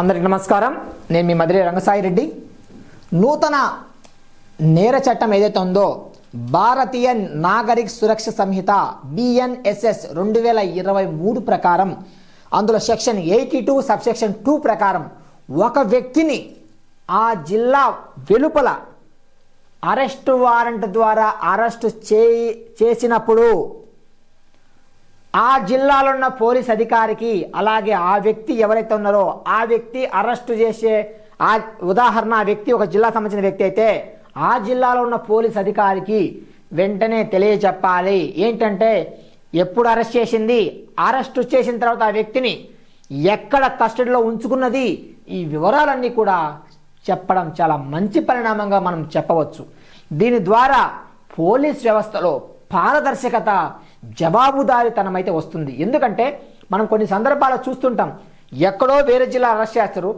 అందరికి నమస్కారం. నేను మీ మధురి రంగసాయి రెడ్డి నూతన నేర చట్టం ఏదైతే ఉందో భారతీయ నాగరిక సురక్ష సంహిత బిఎన్ఎస్ఎస్ రెండు వేల ఇరవై మూడు ప్రకారం అందులో section eighty two subsection two ప్రకారం ఒక వ్యక్తిని ఆ జిల్లా వెలుపల అరెస్ట్ వారెంట్ ద్వారా అరెస్టు చే చేసినప్పుడు ఆ జిల్లాలో ఉన్న పోలీస్ అధికారికి అలాగే ఆ వ్యక్తి ఎవరైతే ఉన్నారో ఆ వ్యక్తి అరెస్టు చేసే ఆ ఉదాహరణ ఆ వ్యక్తి ఒక జిల్లా సంబంధించిన వ్యక్తి అయితే ఆ జిల్లాలో ఉన్న పోలీస్ అధికారికి వెంటనే తెలియచెప్పాలి. ఏంటంటే ఎప్పుడు అరెస్ట్ చేసింది? అరెస్ట్ చేసిన తర్వాత ఆ వ్యక్తిని ఎక్కడ కస్టడీలో ఉంచుకున్నది? ఈ వివరాలన్నీ కూడా చెప్పడం చాలా మంచి పరిణామంగా మనం చెప్పవచ్చు. దీని ద్వారా పోలీస్ వ్యవస్థలో పారదర్శకత జవాబుదారితనం అయితే వస్తుంది. ఎందుకంటే మనం కొన్ని సందర్భాలు చూస్తుంటాం. ఎక్కడో వేరే జిల్లా అరెస్ట్ చేస్తారు.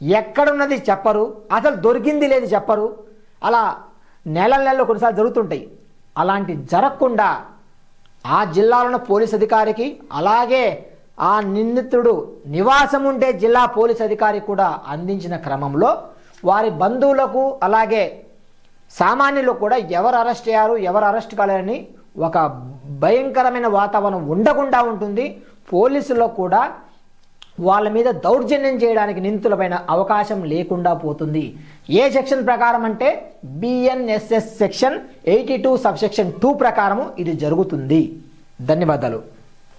ఎక్కడున్నది చెప్పరు. అసలు దొరికింది లేదు చెప్పరు. అలా నెల నెలలో కొన్నిసార్లు జరుగుతుంటాయి. అలాంటి జరగకుండా ఆ జిల్లాలోని పోలీస్ అధికారికి అలాగే ఆ నిందితుడు నివాసం ఉండే జిల్లా పోలీస్ అధికారి కూడా అందించిన క్రమంలో వారి బంధువులకు అలాగే సామాన్యులు కూడా ఎవరు అరెస్ట్ అయ్యారు ఎవరు అరెస్ట్ కాలేరని ఒక భయంకరమైన వాతావరణం ఉండకుండా ఉంటుంది. పోలీసుల్లో కూడా వాళ్ళ మీద దౌర్జన్యం చేయడానికి నిందితులపైన అవకాశం లేకుండా పోతుంది. ఏ సెక్షన్ ప్రకారం అంటే BNSS section eighty two sub section two ప్రకారము ఇది జరుగుతుంది. ధన్యవాదాలు.